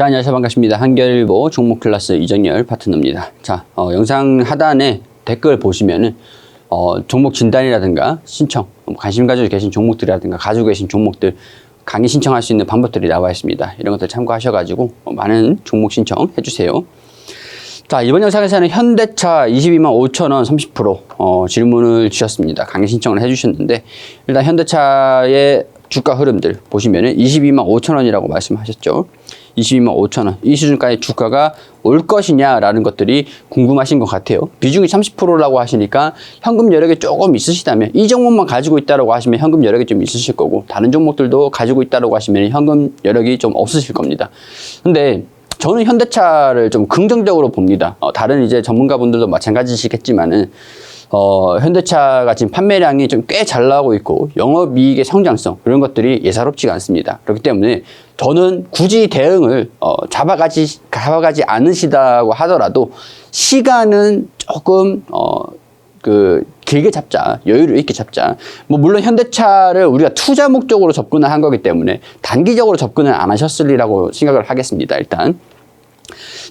자, 안녕하세요. 반갑습니다. 한겨일보 종목 클래스 이정열 파트너입니다. 자, 어, 영상 하단에 댓글 보시면은, 어, 종목 진단이라든가 신청, 뭐 관심 가지고 계신 종목들이라든가 가지고 계신 종목들 강의 신청할 수 있는 방법들이 나와 있습니다. 이런 것들 참고하셔가지고 어, 많은 종목 신청 해주세요. 자, 이번 영상에서는 현대차 22만 5천 원 30% 어, 질문을 주셨습니다. 강의 신청을 해주셨는데 일단 현대차의 주가 흐름들 보시면은 22만 5천 원이라고 말씀하셨죠. 22만 5천 원. 이 수준까지 주가가 올 것이냐라는 것들이 궁금하신 것 같아요. 비중이 30%라고 하시니까 현금 여력이 조금 있으시다면 이 종목만 가지고 있다라고 하시면 현금 여력이 좀 있으실 거고 다른 종목들도 가지고 있다라고 하시면 현금 여력이 좀 없으실 겁니다. 근데 저는 현대차를 좀 긍정적으로 봅니다. 어, 다른 이제 전문가분들도 마찬가지시겠지만은 어, 현대차가 지금 판매량이 좀 꽤 잘 나오고 있고 영업이익의 성장성 이런 것들이 예사롭지가 않습니다. 그렇기 때문에 저는 굳이 대응을 어, 잡아가지 잡아가지 않으시다고 하더라도 시간은 조금 어, 그 길게 잡자 여유를 있게 잡자 뭐 물론 현대차를 우리가 투자 목적으로 접근을 한 거기 때문에 단기적으로 접근을 안 하셨으리라고 생각을 하겠습니다 일단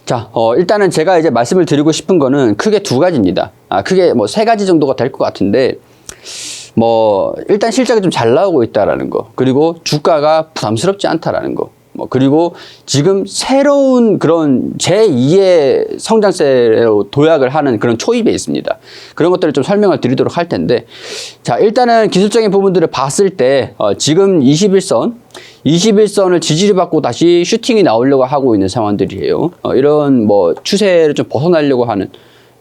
자, 어, 일단은 제가 이제 말씀을 드리고 싶은 거는 크게 두 가지입니다. 아, 크게 뭐 세 가지 정도가 될 것 같은데, 뭐, 일단 실적이 좀 잘 나오고 있다라는 거. 그리고 주가가 부담스럽지 않다라는 거. 뭐, 그리고 지금 새로운 그런 제2의 성장세로 도약을 하는 그런 초입에 있습니다. 그런 것들을 좀 설명을 드리도록 할 텐데, 자, 일단은 기술적인 부분들을 봤을 때, 어, 지금 21선, 21선을 지지를 받고 다시 슈팅이 나오려고 하고 있는 상황들이에요. 어, 이런 뭐 추세를 좀 벗어나려고 하는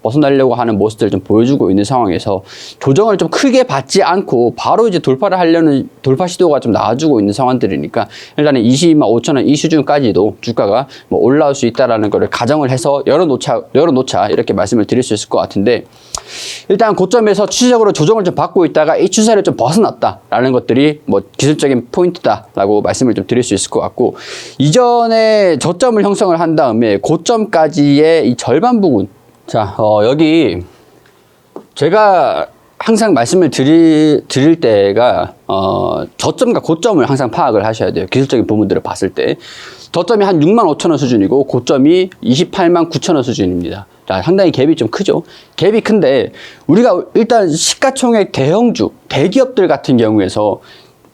벗어나려고 하는 모습들을 좀 보여주고 있는 상황에서 조정을 좀 크게 받지 않고 바로 이제 돌파를 하려는 돌파 시도가 좀 나와주고 있는 상황들이니까 일단은 22만 5천 원 이 수준까지도 주가가 뭐 올라올 수 있다라는 거를 가정을 해서 열어놓자 열어놓자 이렇게 말씀을 드릴 수 있을 것 같은데 일단 고점에서 추세적으로 조정을 좀 받고 있다가 이 추세를 좀 벗어났다라는 것들이 뭐 기술적인 포인트다라고 말씀을 좀 드릴 수 있을 것 같고 이전에 저점을 형성을 한 다음에 고점까지의 이 절반 부분 자 어, 여기 제가 항상 말씀을 드릴, 드릴 때가 어, 저점과 고점을 항상 파악을 하셔야 돼요. 기술적인 부분들을 봤을 때 저점이 한 6만 5천 원 수준이고 고점이 28만 9천 원 수준입니다. 자, 상당히 갭이 좀 크죠. 갭이 큰데 우리가 일단 시가총액 대형주, 대기업들 같은 경우에서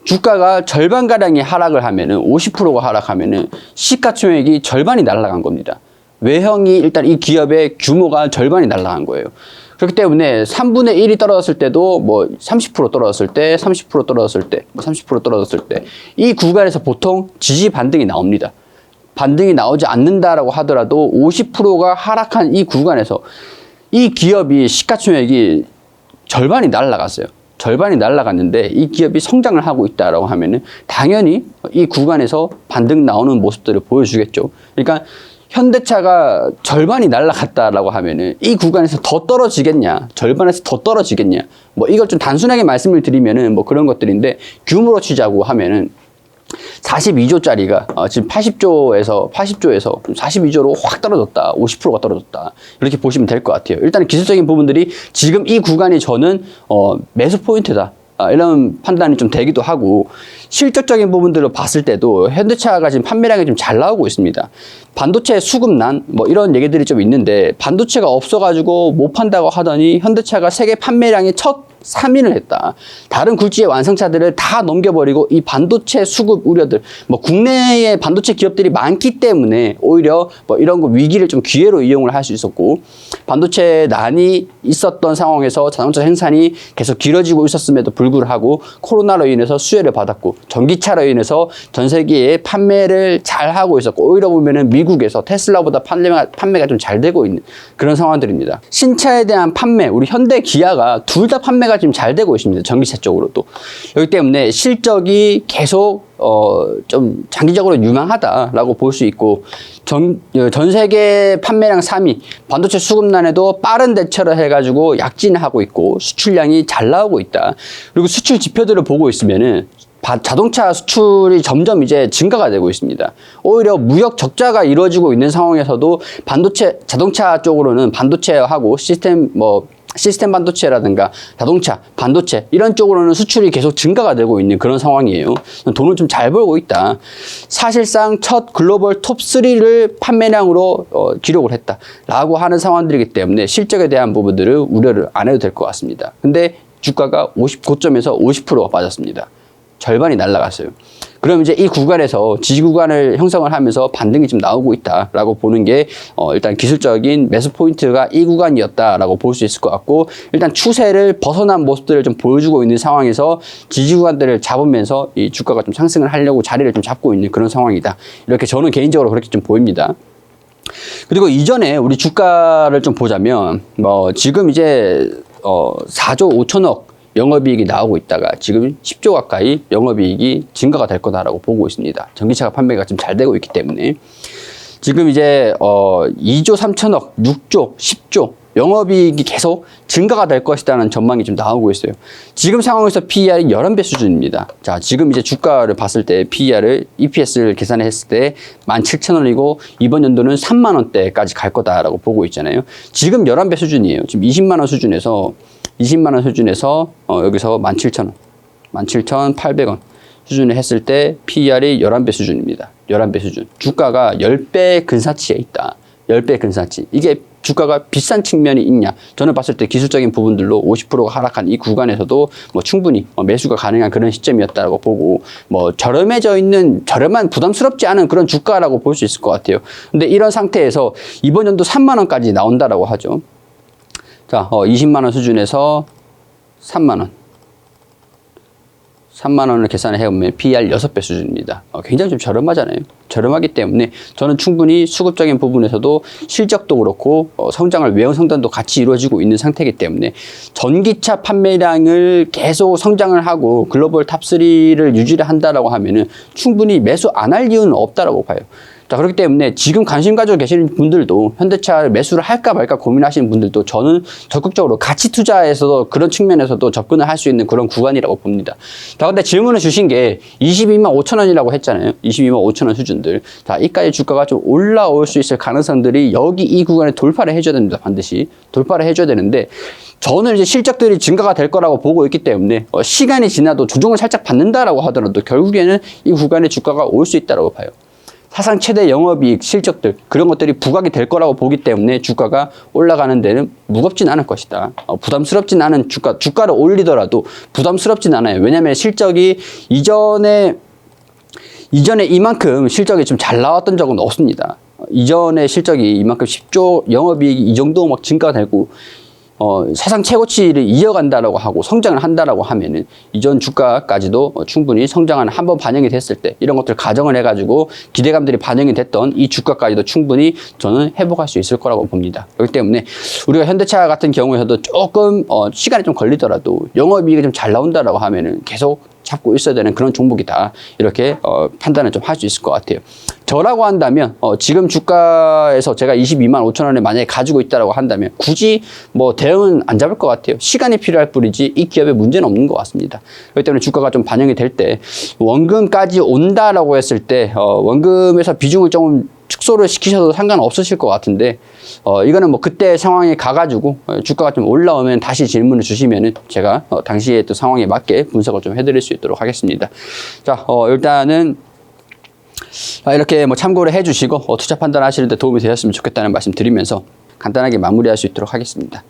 주가가 절반 가량이 하락을 하면은 50%가 하락하면은 시가총액이 절반이 날아간 겁니다. 외형이 일단 이 기업의 규모가 절반이 날아간 거예요. 그렇기 때문에 3분의 1이 떨어졌을 때도 뭐 30% 떨어졌을 때, 30% 떨어졌을 때, 뭐 30% 떨어졌을 때, 이 구간에서 보통 지지 반등이 나옵니다. 반등이 나오지 않는다라고 하더라도 50%가 하락한 이 구간에서 이 기업이 시가총액이 절반이 날아갔어요. 절반이 날아갔는데 이 기업이 성장을 하고 있다라고 하면은 당연히 이 구간에서 반등 나오는 모습들을 보여주겠죠. 그러니까 현대차가 절반이 날아갔다라고 하면은 이 구간에서 더 떨어지겠냐, 절반에서 더 떨어지겠냐, 뭐 이걸 좀 단순하게 말씀을 드리면은 뭐 그런 것들인데 규모로 치자고 하면은 42조짜리가 어, 지금 80조에서 80조에서 42조로 확 떨어졌다. 50%가 떨어졌다. 이렇게 보시면 될 것 같아요. 일단 기술적인 부분들이 지금 이 구간이 저는 어, 매수 포인트다. 아, 이런 판단이 좀 되기도 하고 실적적인 부분들을 봤을 때도 현대차가 지금 판매량이 좀 잘 나오고 있습니다. 반도체 수급난 뭐 이런 얘기들이 좀 있는데 반도체가 없어가지고 못 판다고 하더니 현대차가 세계 판매량이 첫 3위를 했다. 다른 굴지의 완성차들을 다 넘겨버리고 이 반도체 수급 우려들, 뭐 국내에 반도체 기업들이 많기 때문에 오히려 뭐 이런 거 위기를 좀 기회로 이용을 할 수 있었고 반도체 난이 있었던 상황에서 자동차 생산이 계속 길어지고 있었음에도 불구하고 코로나로 인해서 수혜를 받았고 전기차로 인해서 전 세계에 판매를 잘 하고 있었고 오히려 보면은 미국에서 테슬라보다 판매가, 판매가 좀 잘 되고 있는 그런 상황들입니다. 신차에 대한 판매, 우리 현대 기아가 둘 다 판매가 지금 잘 되고 있습니다. 전기차 쪽으로도. 그렇기 때문에 실적이 계속 어, 좀 장기적으로 유망하다라고 볼 수 있고, 전, 어, 전 세계 판매량 3위, 반도체 수급난에도 빠른 대처를 해가지고 약진하고 있고, 수출량이 잘 나오고 있다. 그리고 수출 지표들을 보고 있으면은, 바- 자동차 수출이 점점 이제 증가가 되고 있습니다. 오히려 무역 적자가 이루어지고 있는 상황에서도 반도체, 자동차 쪽으로는 반도체하고 시스템 뭐 시스템 반도체라든가 자동차, 반도체 이런 쪽으로는 수출이 계속 증가가 되고 있는 그런 상황이에요. 돈을 좀 잘 벌고 있다. 사실상 첫 글로벌 톱 3를 판매량으로 어, 기록을 했다라고 하는 상황들이기 때문에 실적에 대한 부분들을 우려를 안 해도 될 것 같습니다. 근데 주가가 50 고점에서 50%가 빠졌습니다. 절반이 날라갔어요. 그럼 이제 이 구간에서 지지 구간을 형성을 하면서 반등이 좀 나오고 있다라고 보는 게 어, 일단 기술적인 매수 포인트가 이 구간이었다라고 볼 수 있을 것 같고 일단 추세를 벗어난 모습들을 좀 보여주고 있는 상황에서 지지 구간들을 잡으면서 이 주가가 좀 상승을 하려고 자리를 좀 잡고 있는 그런 상황이다. 이렇게 저는 개인적으로 그렇게 좀 보입니다. 그리고 이전에 우리 주가를 좀 보자면 뭐 지금 이제 어 4조 5천억 영업이익이 나오고 있다가 지금 10조 가까이 영업이익이 증가가 될 거다라고 보고 있습니다. 전기차가 판매가 좀 잘 되고 있기 때문에 지금 이제 어 2조 3천억, 6조, 10조 영업이익이 계속 증가가 될 것이라는 전망이 좀 나오고 있어요. 지금 상황에서 PER이 11배 수준입니다. 자, 지금 이제 주가를 봤을 때 PER을 EPS를 계산했을 때 17,000원이고 이번 연도는 3만 원대까지 갈 거다라고 보고 있잖아요. 지금 11배 수준이에요. 지금 20만 원 수준에서 20만 원 수준에서 어, 여기서 17,000원, 17,800원 수준을 했을 때 PER이 11배 수준입니다. 11배 수준. 주가가 10배 근사치에 있다. 10배 근사치. 이게 주가가 비싼 측면이 있냐? 저는 봤을 때 기술적인 부분들로 50%가 하락한 이 구간에서도 뭐 충분히 어, 매수가 가능한 그런 시점이었다고 보고 뭐 저렴해져 있는 저렴한 부담스럽지 않은 그런 주가라고 볼 수 있을 것 같아요. 근데 이런 상태에서 이번 연도 3만 원까지 나온다라고 하죠. 자, 어, 20만 원 수준에서 3만 원. 3만 원을 계산을 해보면 PER 6배 수준입니다. 어, 굉장히 좀 저렴하잖아요. 저렴하기 때문에 저는 충분히 수급적인 부분에서도 실적도 그렇고 어, 성장을 외형 성장도 같이 이루어지고 있는 상태이기 때문에 전기차 판매량을 계속 성장을 하고 글로벌 탑3를 유지를 한다라고 하면은 충분히 매수 안 할 이유는 없다라고 봐요. 자, 그렇기 때문에 지금 관심 가지고 계시는 분들도 현대차를 매수를 할까 말까 고민하시는 분들도 저는 적극적으로 가치 투자에서도 그런 측면에서도 접근을 할 수 있는 그런 구간이라고 봅니다. 자, 근데 질문을 주신 게 22만 5천 원이라고 했잖아요. 22만 5천 원 수준들. 자, 이까지 주가가 좀 올라올 수 있을 가능성들이 여기 이 구간에 돌파를 해줘야 됩니다. 반드시. 돌파를 해줘야 되는데 저는 이제 실적들이 증가가 될 거라고 보고 있기 때문에 어, 시간이 지나도 조정을 살짝 받는다라고 하더라도 결국에는 이 구간에 주가가 올 수 있다라고 봐요. 사상 최대 영업이익 실적들 그런 것들이 부각이 될 거라고 보기 때문에 주가가 올라가는 데는 무겁진 않을 것이다. 어, 부담스럽진 않은 주가 주가를 올리더라도 부담스럽진 않아요. 왜냐하면 실적이 이전에 이전에 이만큼 실적이 좀 잘 나왔던 적은 없습니다. 어, 이전에 실적이 이만큼 10조 영업이익이 이 정도 막 증가가 되고 어, 사상 최고치를 이어간다라고 하고 성장을 한다라고 하면은 이전 주가까지도 어, 충분히 성장은 한번 반영이 됐을 때 이런 것들 가정을 해가지고 기대감들이 반영이 됐던 이 주가까지도 충분히 저는 회복할 수 있을 거라고 봅니다. 그렇기 때문에 우리가 현대차 같은 경우에도 조금 어, 시간이 좀 걸리더라도 영업이익이 좀 잘 나온다라고 하면은 계속 잡고 있어야 되는 그런 종목이다. 이렇게 어, 판단을 좀 할 수 있을 것 같아요. 저라고 한다면 어, 지금 주가에서 제가 22만 5천 원을 만약에 가지고 있다라고 한다면 굳이 뭐 대응은 안 잡을 것 같아요. 시간이 필요할 뿐이지 이 기업에 문제는 없는 것 같습니다. 그렇기 때문에 주가가 좀 반영이 될 때 원금까지 온다라고 했을 때 어, 원금에서 비중을 조금 축소를 시키셔도 상관없으실 것 같은데 어, 이거는 뭐 그때 상황에 가가지고 어, 주가가 좀 올라오면 다시 질문을 주시면은 제가 어, 당시에 또 상황에 맞게 분석을 좀 해드릴 수 있도록 하겠습니다. 자, 어, 일단은 아, 이렇게 뭐 참고를 해주시고 어, 투자 판단하시는데 도움이 되셨으면 좋겠다는 말씀 드리면서 간단하게 마무리할 수 있도록 하겠습니다.